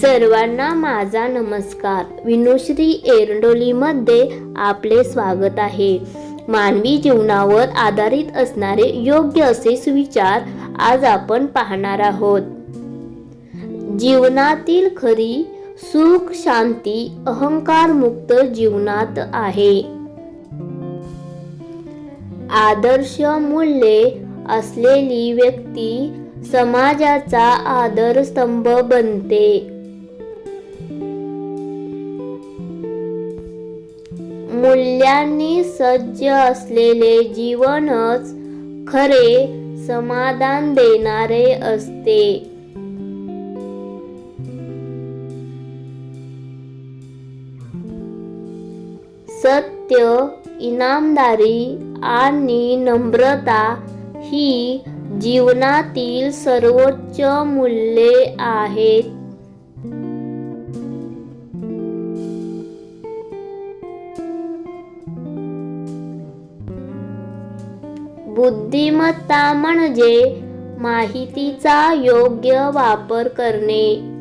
सर्वांना माझा नमस्कार. विनुश्री एरंडोलीमध्ये आपले स्वागत आहे. मानवी जीवनावर आधारित असणारे योग्य असे सुविचार आज आपण पाहणार आहोत. जीवनातील खरी सुख शांती अहंकार मुक्त जीवनात आहे. आदर्श मूल्ये असलेली व्यक्ती समाजाचा आदरस्तंभ बनते. मूल्यांनी सज्ज असलेले जीवनच खरे समाधान देणारे असते. सत्य इनामदारी आणि नम्रता ही जीवनातील सर्वोच्च मूल्ये आहेत. बुद्धिमत्ता म्हणजे माहितीचा योग्य वापर करणे.